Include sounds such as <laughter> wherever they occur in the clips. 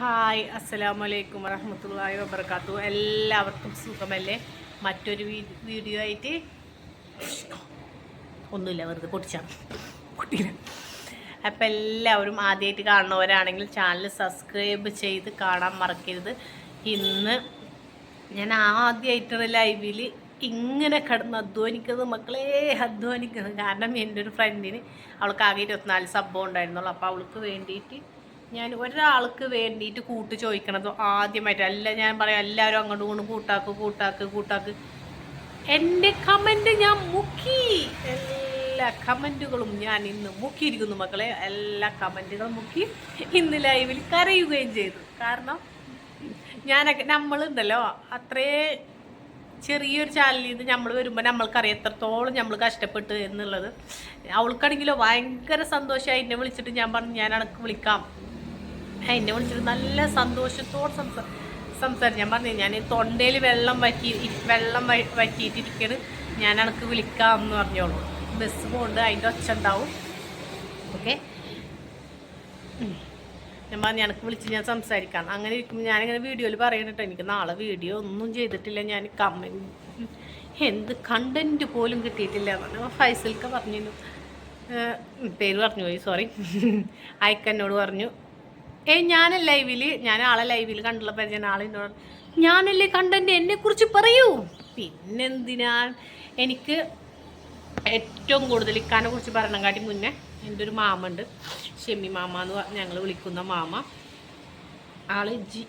Hi അസ്സലാമു അലൈക്കും വറഹമത്തല്ലാഹി വബർക്കാത്തു എല്ലാവർക്കും സുഖമല്ലേ? മറ്റൊരു വീഡിയോ ആയിട്ട് ഒന്നുമില്ല വെറുതെ പൊട്ടിച്ചാണ് പൊട്ടിയില്ല. അപ്പം എല്ലാവരും ആദ്യമായിട്ട് കാണുന്നവരാണെങ്കിൽ ചാനൽ സബ്സ്ക്രൈബ് ചെയ്ത് കാണാൻ മറക്കരുത്. ഇന്ന് ഞാൻ ആദ്യമായിട്ടൊരു ലൈവിൽ ഇങ്ങനെ കിടന്ന് അധ്വാനിക്കുന്നത് മക്കളെ അധ്വാനിക്കുന്നത്. കാരണം എന്റെ ഒരു ഫ്രണ്ടിന് അവൾക്ക് ആകെ ഇരുപത്തിനാല് സംഭവം ഉണ്ടായിരുന്നുള്ളൂ. അപ്പോൾ അവൾക്ക് വേണ്ടിയിട്ട് ഞാൻ ഒരാൾക്ക് വേണ്ടിയിട്ട് കൂട്ട് ചോദിക്കണത് ആദ്യമായിട്ട്. അല്ല ഞാൻ പറയാം എല്ലാവരും അങ്ങോട്ടും ഇങ്ങോട്ടും കൂട്ടാക്ക് കൂട്ടാക്ക് കൂട്ടാക്ക്. എന്റെ കമന്റ് ഞാൻ മുക്കി. എല്ലാ കമന്റുകളും ഞാൻ ഇന്ന് മുക്കിയിരിക്കുന്നു മക്കളെ. എല്ലാ കമന്റുകളും മുക്കി ഇന്ന് ലൈവിൽ കരയുകയും ചെയ്തു. കാരണം ഞാനൊക്കെ നമ്മളുണ്ടല്ലോ അത്രേ ചെറിയൊരു ചാനലിൽ നിന്ന് നമ്മൾ വരുമ്പോൾ നമ്മൾക്കറിയാം എത്രത്തോളം നമ്മൾ കഷ്ടപ്പെട്ട് എന്നുള്ളത്. അവൾക്കാണെങ്കിലോ ഭയങ്കര സന്തോഷമായി എന്നെ വിളിച്ചിട്ട് ഞാൻ പറഞ്ഞു ഞാൻ അനക്ക് വിളിക്കാം. എന്നെ വിളിച്ചിട്ട് നല്ല സന്തോഷത്തോടെ സംസാ സംസാരിച്ചു. ഞാൻ പറഞ്ഞു ഞാൻ തൊണ്ടയിൽ വെള്ളം വറ്റി വെള്ളം വറ്റിയിട്ടിരിക്കണ്. ഞാൻ എനിക്ക് വിളിക്കാം എന്ന് പറഞ്ഞോളൂ. ബസ് പോകുന്നുണ്ട് അതിന്റെ ഒച്ച ഉണ്ടാവും ഓക്കെ? ഞാൻ പറഞ്ഞു എനിക്ക് വിളിച്ച് ഞാൻ സംസാരിക്കാം. അങ്ങനെ ഇരിക്കുമ്പോൾ ഞാനിങ്ങനെ വീഡിയോയിൽ പറയണട്ടോ എനിക്ക് നാളെ വീഡിയോ ഒന്നും ചെയ്തിട്ടില്ല. ഞാൻ കമന്റ് എന്ത് കണ്ടന്റ് പോലും കിട്ടിയിട്ടില്ല. പറഞ്ഞു ഫൈസൽക്ക പറഞ്ഞിരുന്നു. പേര് പറഞ്ഞു പോയി സോറി. <laughs> അയക്കന്നോട് പറഞ്ഞു ഏയ് ഞാൻ ലൈവിൽ ഞാൻ ആളെ ലൈവിൽ കണ്ടുള്ള പരിചയം ആളെ ഞാനല്ലേ പറഞ്ഞു, എന്നെ കുറിച്ച് പറയൂ? പിന്നെന്തിനാ? എനിക്ക് ഏറ്റവും കൂടുതൽ ഇക്കാനെ കുറിച്ച് പറയണം കാട്ടി മുന്നേ എന്റെ ഒരു മാമ ഉണ്ട് ഷെമി മാമ എന്ന് ഞങ്ങൾ വിളിക്കുന്ന മാമ. ആൾ ജി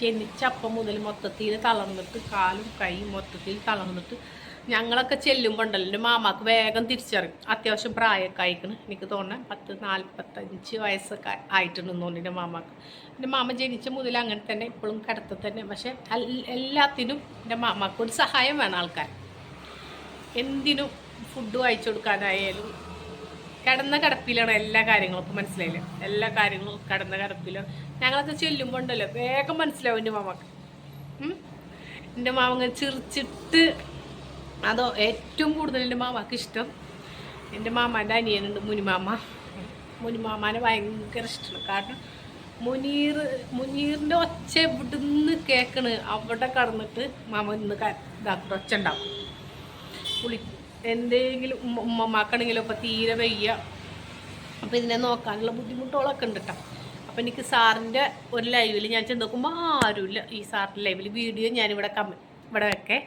ജനിച്ചപ്പം മുതൽ മൊത്തത്തിൽ തളർന്നിട്ട് കാലും കൈയും മൊത്തത്തിൽ തളർന്നിട്ട് ഞങ്ങളൊക്കെ ചെല്ലുമ്പോണ്ടല്ലോ. എന്റെ മാമാക്ക് വേഗം തിരിച്ചറിയും. അത്യാവശ്യം പ്രായമൊക്കെ ആയിക്കണ് എനിക്ക് തോന്നണം പത്ത് നാൽപ്പത്തഞ്ച് വയസ്സൊക്കെ ആയിട്ടുണ്ടെന്ന് തോന്നുന്നു എന്റെ മാമാക്ക്. എന്റെ മാമ ജനിച്ച മുതൽ അങ്ങനെ തന്നെ ഇപ്പോഴും കിടത്തി തന്നെ. പക്ഷെ എല്ലാത്തിനും എന്റെ മാമാക്ക് ഒരു സഹായം വേണം ആൾക്കാർ. എന്തിനും ഫുഡ് വായിച്ചു കൊടുക്കാനായാലും കിടന്ന കിടപ്പിലാണ് എല്ലാ കാര്യങ്ങളും ഇപ്പം മനസ്സിലായില്ലേ? എല്ലാ കാര്യങ്ങളും കിടന്ന കിടപ്പിലാണ്. ഞങ്ങളൊക്കെ ചെല്ലുമ്പോൾ ഉണ്ടല്ലോ വേഗം മനസ്സിലാവും എന്റെ മാമാക്ക്. എന്റെ ചിറിച്ചിട്ട് ചിരിച്ചിട്ട് അതോ ഏറ്റവും കൂടുതൽ എന്റെ മാമാക്ക് ഇഷ്ടം എന്റെ മാമാന്റെ അനിയനുണ്ട് മുനിമാമ മുനിമാമാനെ ഭയങ്കര ഇഷ്ടമാണ്. കാരണം മുനീർ മുനീറിന്റെ ഒച്ച ഇവിടുന്ന് കേൾക്കണ് അവിടെ കടന്നിട്ട് മാമ ഇന്ന് ഇതാക്കും ഒച്ച ഉണ്ടാവും കുളി എന്തെങ്കിലും ഉമ്മ ഉമ്മമാക്കാണെങ്കിലും ഇപ്പം തീരെ വയ്യ. അപ്പം ഇതിനെ നോക്കാനുള്ള ബുദ്ധിമുട്ടുകളൊക്കെ ഉണ്ട് കേട്ടോ അപ്പം എനിക്ക് സാറിന്റെ ഒരു ലൈവിൽ ഞാൻ ചെന്ന് നോക്കുമ്പോൾ ആരുമില്ല. ഈ സാറിന്റെ ലൈവിൽ വീഡിയോ ഞാനിവിടെ കമ ഇവിടെ വെക്കേ.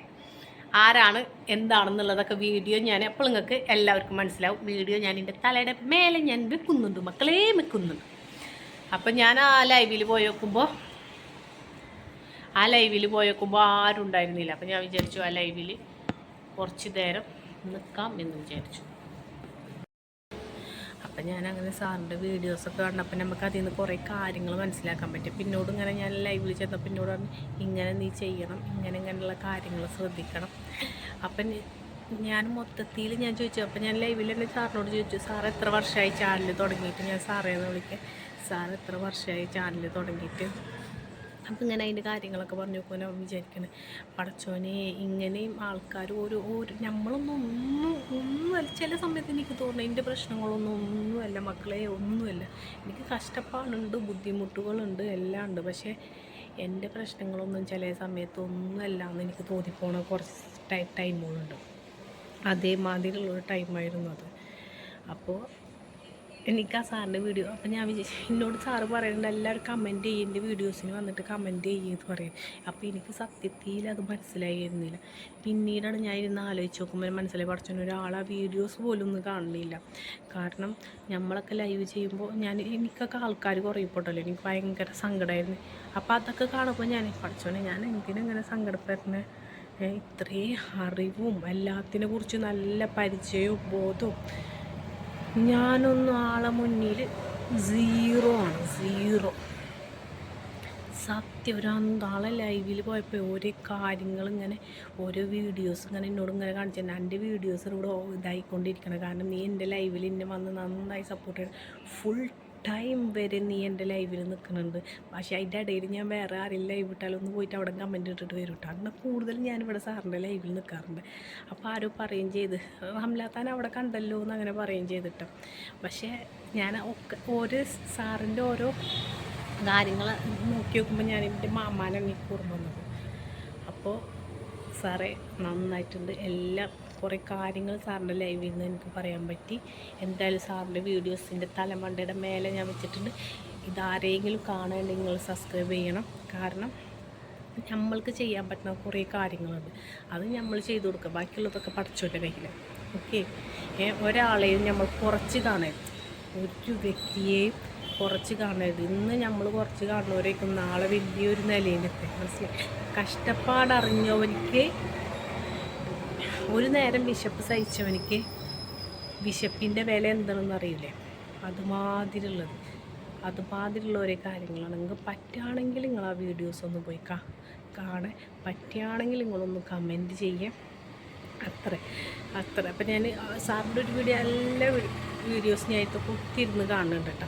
ആരാണ് എന്താണെന്നുള്ളതൊക്കെ വീഡിയോ ഞാൻ അപ്പോൾ നിങ്ങൾക്ക് എല്ലാവർക്കും മനസ്സിലാവും. വീഡിയോ ഞാൻ എന്റെ തലയുടെ മേലെ ഞാൻ വെക്കുന്നുണ്ട് മക്കളെ വെക്കുന്നുണ്ട്. അപ്പം ഞാൻ ആ ലൈവിൽ പോയി നോക്കുമ്പോൾ ആ ലൈവിൽ പോയി നോക്കുമ്പോൾ ആരും ഉണ്ടായിരുന്നില്ല അപ്പം ഞാൻ വിചാരിച്ചു ആ ലൈവിൽ കുറച്ച് നേരം നിൽക്കാം എന്ന് വിചാരിച്ചു. അപ്പം ഞാൻ അങ്ങനെ സാറിന്റെ വീഡിയോസൊക്കെ കണ്ടപ്പോൾ നമുക്ക് അതിൽ നിന്ന് കുറേ കാര്യങ്ങൾ മനസ്സിലാക്കാൻ പറ്റും. പിന്നോട് ഇങ്ങനെ ഞാൻ ലൈവിൽ ചെന്നപ്പോൾ പിന്നോട് പറഞ്ഞു ഇങ്ങനെ നീ ചെയ്യണം ഇങ്ങനെ ഇങ്ങനെയുള്ള കാര്യങ്ങൾ ശ്രദ്ധിക്കണം. അപ്പം ഞാൻ മൊത്തത്തിൽ ഞാൻ ചോദിച്ചു അപ്പം ഞാൻ ലൈവിൽ തന്നെ സാറിനോട് ചോദിച്ചു സാർ എത്ര വർഷമായി ചാനൽ തുടങ്ങിയിട്ട്? ഞാൻ സാറേ എന്ന് വിളിക്കാം സാർ എത്ര വർഷമായി ചാനൽ തുടങ്ങിയിട്ട്? അപ്പം ഇങ്ങനെ അതിന്റെ കാര്യങ്ങളൊക്കെ പറഞ്ഞു നോക്കുമ്പോൾ ഞാൻ വിചാരിക്കണേ. പടച്ചോനെ ഇങ്ങനെയും ആൾക്കാർ ഒരു ഒരു നമ്മളൊന്നും ഒന്നും ഒന്നുമല്ല ചില സമയത്ത് എനിക്ക് തോന്നുന്നു എന്റെ പ്രശ്നങ്ങളൊന്നും ഒന്നുമല്ല മക്കളെ ഒന്നുമല്ല. എനിക്ക് കഷ്ടപ്പാടുണ്ട് ബുദ്ധിമുട്ടുകളുണ്ട് എല്ലാം ഉണ്ട്. പക്ഷേ എന്റെ പ്രശ്നങ്ങളൊന്നും ചില സമയത്ത് ഒന്നുമല്ല എന്ന് എനിക്ക് തോന്നിപ്പോണ കുറച്ച് ടൈ ടൈമുകളുണ്ട്. അതേമാതിരിയുള്ളൊരു ടൈമായിരുന്നു അത്. അപ്പോൾ എനിക്ക് ആ സാറിന്റെ വീഡിയോ അപ്പം ഞാൻ എന്നോട് സാറ് പറയുന്നുണ്ട് എല്ലാവരും കമന്റ് ചെയ്യും എന്റെ വീഡിയോസിന് വന്നിട്ട് കമന്റ് ചെയ്യുമെന്ന് പറയും. അപ്പോൾ എനിക്ക് സത്യത്തിൽ അത് മനസ്സിലായിരുന്നില്ല പിന്നീടാണ് ഞാൻ ഇരുന്ന് ആലോചിച്ച് നോക്കുമ്പോൾ മനസ്സിലായി പഠിച്ചു ഒരാൾ ആ വീഡിയോസ് പോലും ഒന്നും കാണുന്നില്ല. കാരണം നമ്മളൊക്കെ ലൈവ് ചെയ്യുമ്പോൾ ഞാൻ എനിക്കൊക്കെ ആൾക്കാർ കുറയപ്പെട്ടല്ലോ എനിക്ക് ഭയങ്കര സങ്കടമായിരുന്നു അപ്പോൾ അതൊക്കെ കാണുമ്പോൾ ഞാൻ പഠിച്ചോനെ ഞാൻ എന്തിനെങ്ങനെ സങ്കടപ്പെടുന്നത് ഇത്രയും അറിവും എല്ലാത്തിനെ കുറിച്ച് നല്ല പരിചയവും ബോധവും ഞാനൊന്നും ആളെ മുന്നിൽ സീറോ ആണ് സീറോ സത്യം ഒരു അന്താളെ ലൈവിൽ പോയപ്പോൾ ഓരോ കാര്യങ്ങൾ ഇങ്ങനെ ഓരോ വീഡിയോസ് ഇങ്ങനെ എന്നോട് ഇങ്ങനെ കാണിച്ചു തന്നെ. എന്റെ വീഡിയോസ് ഇവിടെ ഇതായിക്കൊണ്ടിരിക്കണം കാരണം നീ എന്റെ ലൈവിൽ എന്നെ വന്ന് നന്നായി സപ്പോർട്ട് ചെയ്യണം. ഫുൾ ടൈം വരെ നീ എന്റെ ലൈവിൽ നിൽക്കുന്നുണ്ട് പക്ഷേ അതിന്റെ ഇടയിൽ ഞാൻ വേറെ ആരെങ്കിലും ലൈവ് ഇട്ടാലും ഒന്ന് പോയിട്ട് അവിടെ കമന്റ് ഇട്ടിട്ട് വരും കേട്ടോ അങ്ങനെ കൂടുതൽ ഞാനിവിടെ സാറിന്റെ ലൈവിൽ നിൽക്കാറുണ്ട് അപ്പോൾ ആരോ പറയുകയും ചെയ്ത് ഹംലാത്താൻ അവിടെ കണ്ടല്ലോ എന്ന് അങ്ങനെ പറയുകയും ചെയ്തിട്ടോ. പക്ഷേ ഞാൻ ഒക്കെ ഓരോ സാറിന്റെ ഓരോ കാര്യങ്ങൾ നോക്കി നോക്കുമ്പോൾ ഞാൻ എന്റെ മാമാനെ എനിക്ക് ഓർമ്മ വന്നത്. അപ്പോൾ സാറേ നന്നായിട്ടുണ്ട്. എല്ലാം കുറേ കാര്യങ്ങൾ സാറിന്റെ ലൈവിൽ നിന്ന് എനിക്ക് പറയാൻ പറ്റി. എന്തായാലും സാറിന്റെ വീഡിയോസിന്റെ തലമണ്ടയുടെ മേലെ ഞാൻ വെച്ചിട്ടുണ്ട്. ഇതാരെങ്കിലും കാണുകയാണെങ്കിൽ നിങ്ങൾ സബ്സ്ക്രൈബ് ചെയ്യണം. കാരണം നമ്മൾക്ക് ചെയ്യാൻ പറ്റുന്ന കുറേ കാര്യങ്ങളുണ്ട്. അത് നമ്മൾ ചെയ്തു കൊടുക്കുക. ബാക്കിയുള്ളതൊക്കെ പഠിച്ചോട്ടെ കയ്യിൽ ഓക്കെ ഒരാളെയും നമ്മൾ കുറച്ച് കാണരുത്. ഒരു വ്യക്തിയെയും കുറച്ച് കാണരുത്. ഇന്ന് നമ്മൾ കുറച്ച് കാണുന്നവരേക്കും നാളെ വലിയൊരു നിലയിലെത്തി. മനസ്സിലായി? കഷ്ടപ്പാടറിഞ്ഞവനിക്ക് ഒരു നേരം വിശപ്പ് സഹിച്ചവനിക്ക് വിശപ്പിന്റെ വില എന്താണെന്ന് അറിയില്ലേ? അതുമാതിരിയുള്ളത്. അതുമാതിരിയുള്ള ഓരോ കാര്യങ്ങളാണ്. നിങ്ങൾക്ക് പറ്റുകയാണെങ്കിൽ നിങ്ങൾ ആ വീഡിയോസ് ഒന്ന് പോയി കാ കാണാൻ പറ്റുകയാണെങ്കിൽ നിങ്ങളൊന്ന് കമന്റ് ചെയ്യാം. അത്ര. അത്ര. അപ്പം ഞാൻ സാറിന്റെ ഒരു വീഡിയോ എല്ലാ വീഡിയോസ് ഞാൻ ഇപ്പോൾ കുത്തിയിരുന്ന് കാണുന്നുണ്ട് കേട്ടോ.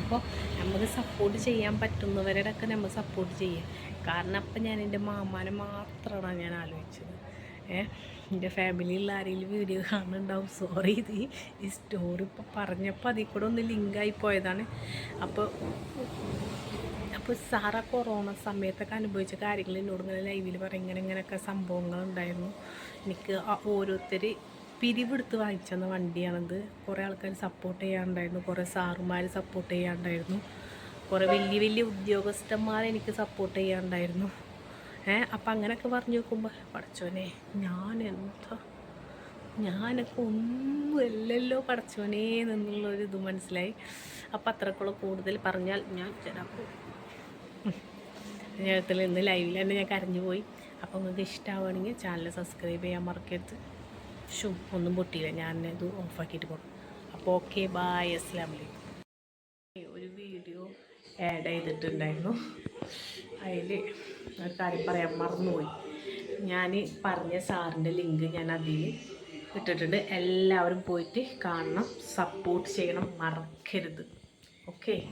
അപ്പോൾ നമുക്ക് സപ്പോർട്ട് ചെയ്യാൻ പറ്റുന്നവരുടെ ഒക്കെ നമ്മൾ സപ്പോർട്ട് ചെയ്യാം. കാരണം അപ്പം ഞാൻ എന്റെ മാമാനെ മാത്രമാണ് ഞാൻ ആലോചിച്ചത്. എന്റെ ഫാമിലിയിലുള്ള ആരെങ്കിലും വീഡിയോ കാണുന്നുണ്ടാവും. സോറി ഇത് ഈ- സ്റ്റോറി ഇപ്പോൾ പറഞ്ഞപ്പോൾ അതിൽ കൂടെ ഒന്ന് ലിങ്കായി പോയതാണ്. അപ്പോൾ അപ്പോൾ സാറ കൊറോണ സമയത്തൊക്കെ അനുഭവിച്ച കാര്യങ്ങൾ എന്നോട് ഇങ്ങനെ ലൈവിൽ പറയും ഇങ്ങനെ ഇങ്ങനെയൊക്കെ സംഭവങ്ങളുണ്ടായിരുന്നു എനിക്ക് ഓരോരുത്തർ പിരിവെടുത്ത് വാങ്ങിച്ചെന്ന വണ്ടിയാണത്. കുറേ ആൾക്കാർ സപ്പോർട്ട് ചെയ്യാറുണ്ടായിരുന്നു കുറേ സാറുമാർ സപ്പോർട്ട് ചെയ്യാറുണ്ടായിരുന്നു കുറേ വലിയ വലിയ ഉദ്യോഗസ്ഥന്മാരെ എനിക്ക് സപ്പോർട്ട് ചെയ്യാനുണ്ടായിരുന്നു ഏ അപ്പം അങ്ങനെയൊക്കെ പറഞ്ഞു നോക്കുമ്പോൾ പഠിച്ചോനെ ഞാൻ എന്താ ഞാനൊക്കെ ഒന്നുമല്ലല്ലോ പടച്ചോനേ എന്നുള്ളൊരു ഇത് മനസ്സിലായി. അപ്പം അത്രക്കുള്ള കൂടുതൽ പറഞ്ഞാൽ ഞാൻ ചിലപ്പോൾ ഞാൻ ഇന്ന് ലൈവിൽ തന്നെ ഞാൻ കരഞ്ഞു പോയി. അപ്പോൾ നിങ്ങൾക്ക് ഇഷ്ടമാവുകയാണെങ്കിൽ ചാനൽ സബ്സ്ക്രൈബ് ചെയ്യാൻ മറക്കരുത്. ഷൂ ഒന്നും പൊട്ടിയില്ല. ഞാൻ ഇത് ഓഫാക്കിയിട്ട് പോകും അപ്പോൾ ഓക്കെ ബായ് അസ്ലാം വലൈക്കും ഒരു വീഡിയോ ആഡ് ചെയ്തിട്ടുണ്ടായിരുന്നു. അതിൽ ഒരു കാര്യം പറയാൻ മറന്നുപോയി. ഞാൻ പറഞ്ഞ സാറിന്റെ ലിങ്ക് ഞാൻ അതിൽ ഇട്ടിട്ടുണ്ട്. എല്ലാവരും പോയിട്ട് കാണണം. സപ്പോർട്ട് ചെയ്യണം. മറക്കരുത്. ഓക്കെ?